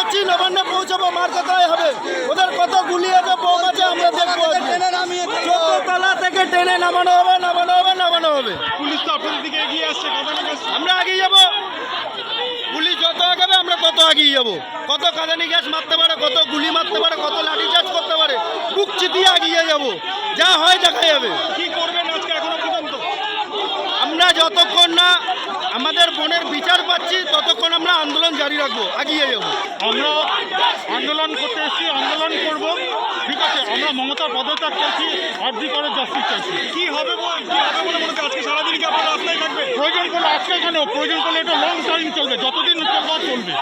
আপনারা নবান্ন পৌঁছাবো মার কথাই হবে। ওদের কত আছে বোম আছে আমরা দেখব চোদ্দ তলা থেকে টেনে নামানো হবে নামানো হবে নামানো হবে। পুলিশ তো আপনাদের দিকে এগিয়ে আসছে আমরা এগিয়ে যাব। এগিয়ে যাব। কত কাঁদানি গ্যাস মারতে পারে কত গুলি মারতে পারে কত লাঠি চার্জ করতে পারে বুক চিতিয়ে এগিয়ে যাব। যা হয় দেখা যাবে। কি করবেন আজকে এখনও পর্যন্ত? আমরা যতক্ষণ না আমাদের বোনের বিচার পাচ্ছি ততক্ষণ আমরা আন্দোলন জারি রাখব এগিয়ে যাব। আমরা আন্দোলন করতে এসেছি আন্দোলন করব। ঠিক আছে আমরা মমতা পদত্যাগ চাইছি আর্জি করে জাস্টিস চাইছি। কি হবে বল- কি হবে বলে মনে আজকে সারাদিন কি আপনারা রাস্তায় থাকবে? প্রয়োজন করলে আজকে কেন প্রয়োজন করলে এটা লং টাইম চলবে যতদিন চলবে চলবে।